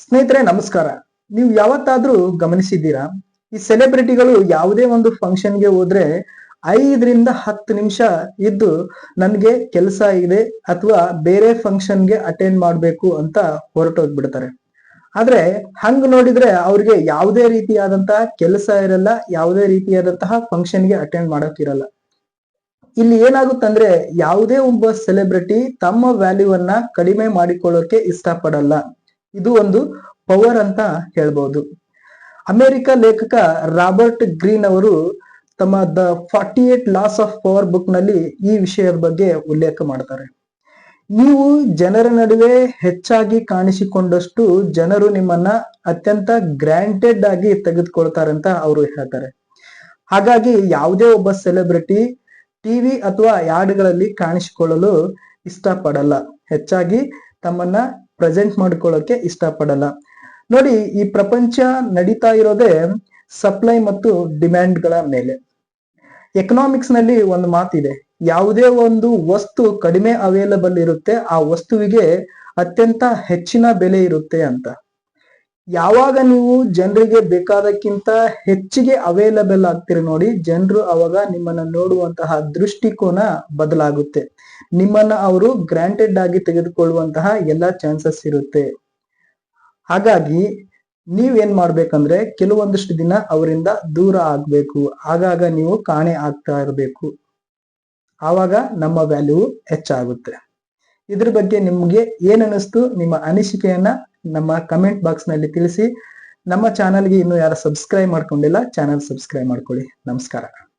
ಸ್ನೇಹಿತರೆ, ನಮಸ್ಕಾರ. ನೀವು ಯಾವತ್ತಾದ್ರೂ ಗಮನಿಸಿದ್ದೀರಾ? ಈ ಸೆಲೆಬ್ರಿಟಿಗಳು ಯಾವುದೇ ಒಂದು ಫಂಕ್ಷನ್ಗೆ ಹೋದ್ರೆ ಐದರಿಂದ ಹತ್ತು ನಿಮಿಷ ಇದ್ದು ನನ್ಗೆ ಕೆಲಸ ಇದೆ ಅಥವಾ ಬೇರೆ ಫಂಕ್ಷನ್ಗೆ ಅಟೆಂಡ್ ಮಾಡಬೇಕು ಅಂತ ಹೊರಟೋಗ್ಬಿಡ್ತಾರೆ. ಆದ್ರೆ ಹಂಗ್ ನೋಡಿದ್ರೆ ಅವ್ರಿಗೆ ಯಾವುದೇ ರೀತಿಯಾದಂತಹ ಕೆಲಸ ಇರಲ್ಲ, ಯಾವುದೇ ರೀತಿಯಾದಂತಹ ಫಂಕ್ಷನ್ಗೆ ಅಟೆಂಡ್ ಮಾಡೋಕ್ಕಿರಲ್ಲ. ಇಲ್ಲಿ ಏನಾಗುತ್ತಂದ್ರೆ ಯಾವುದೇ ಒಬ್ಬ ಸೆಲೆಬ್ರಿಟಿ ತಮ್ಮ ವ್ಯಾಲ್ಯೂವನ್ನ ಕಡಿಮೆ ಮಾಡಿಕೊಳ್ಳೋಕೆ ಇಷ್ಟಪಡಲ್ಲ. ಇದು ಒಂದು ಪವರ್ ಅಂತ ಹೇಳ್ಬೋದು. ಅಮೆರಿಕ ಲೇಖಕ ರಾಬರ್ಟ್ ಗ್ರೀನ್ ಅವರು ತಮ್ಮ the forty eight laws of power ಬುಕ್ನಲ್ಲಿ ಈ ವಿಷಯದ ಬಗ್ಗೆ ಉಲ್ಲೇಖ ಮಾಡ್ತಾರೆ. ನೀವು ಜನರ ನಡುವೆ ಹೆಚ್ಚಾಗಿ ಕಾಣಿಸಿಕೊಂಡಷ್ಟು ಜನರು ನಿಮ್ಮನ್ನ ಅತ್ಯಂತ ಗ್ರಾಂಟೆಡ್ ಆಗಿ ತೆಗೆದುಕೊಳ್ತಾರೆ ಅಂತ ಅವರು ಹೇಳ್ತಾರೆ. ಹಾಗಾಗಿ ಯಾವುದೇ ಒಬ್ಬ ಸೆಲೆಬ್ರಿಟಿ ಟಿವಿ ಅಥವಾ ಯಾರ್ಡ್ಗಳಲ್ಲಿ ಕಾಣಿಸಿಕೊಳ್ಳಲು ಇಷ್ಟಪಡಲ್ಲ. ಹೆಚ್ಚಾಗಿ ತಮ್ಮನ್ನ ಪ್ರೆಸೆಂಟ್ ಮಾಡ್ಕೊಳ್ಳೋಕೆ ಇಷ್ಟಪಡಲ್ಲ. ನೋಡಿ, ಈ ಪ್ರಪಂಚ ನಡೀತಾ ಇರೋದೇ ಸಪ್ಲೈ ಮತ್ತು ಡಿಮ್ಯಾಂಡ್ಗಳ ಮೇಲೆ. ಎಕನಾಮಿಕ್ಸ್ನಲ್ಲಿ ಒಂದು ಮಾತಿದೆ, ಯಾವುದೇ ಒಂದು ವಸ್ತು ಕಡಿಮೆ ಅವೈಲಬಲ್ ಇರುತ್ತೆ, ಆ ವಸ್ತುವಿಗೆ ಅತ್ಯಂತ ಹೆಚ್ಚಿನ ಬೆಲೆ ಇರುತ್ತೆ ಅಂತ. ಯಾವಾಗ ನೀವು ಜನರಿಗೆ ಬೇಕಾದಕ್ಕಿಂತ ಹೆಚ್ಚಿಗೆ ಅವೈಲಬಲ್ ಆಗ್ತೀರಿ ನೋಡಿ, ಜನರು ಅವಾಗ ನಿಮ್ಮನ್ನ ನೋಡುವಂತಹ ದೃಷ್ಟಿಕೋನ ಬದಲಾಗುತ್ತೆ. ನಿಮ್ಮನ್ನ ಅವರು ಗ್ರಾಂಟೆಡ್ ಆಗಿ ತೆಗೆದುಕೊಳ್ಳುವಂತಹ ಎಲ್ಲ ಚಾನ್ಸಸ್ ಇರುತ್ತೆ. ಹಾಗಾಗಿ ನೀವೇನ್ ಮಾಡ್ಬೇಕಂದ್ರೆ, ಕೆಲವೊಂದಿಷ್ಟು ದಿನ ಅವರಿಂದ ದೂರ ಆಗ್ಬೇಕು. ಆಗಾಗ ನೀವು ಕಾಣೆ ಆಗ್ತಾ ಇರಬೇಕು. ಆವಾಗ ನಮ್ಮ ವ್ಯಾಲ್ಯೂ ಹೆಚ್ಚಾಗುತ್ತೆ. ಇದ್ರ ಬಗ್ಗೆ ನಿಮ್ಗೆ ಏನ್ ಅನಿಸ್ತು? ನಿಮ್ಮ ಅನಿಸಿಕೆಯನ್ನ ನಮ್ಮ ಕಮೆಂಟ್ ಬಾಕ್ಸ್ನಲ್ಲಿ ತಿಳಿಸಿ. ನಮ್ಮ ಚಾನಲ್ಗೆ ಇನ್ನು ಯಾರು ಸಬ್ಸ್ಕ್ರೈಬ್ ಮಾಡ್ಕೊಂಡಿಲ್ಲ ಚಾನಲ್ ಸಬ್ಸ್ಕ್ರೈಬ್ ಮಾಡ್ಕೊಳ್ಳಿ. ನಮಸ್ಕಾರ.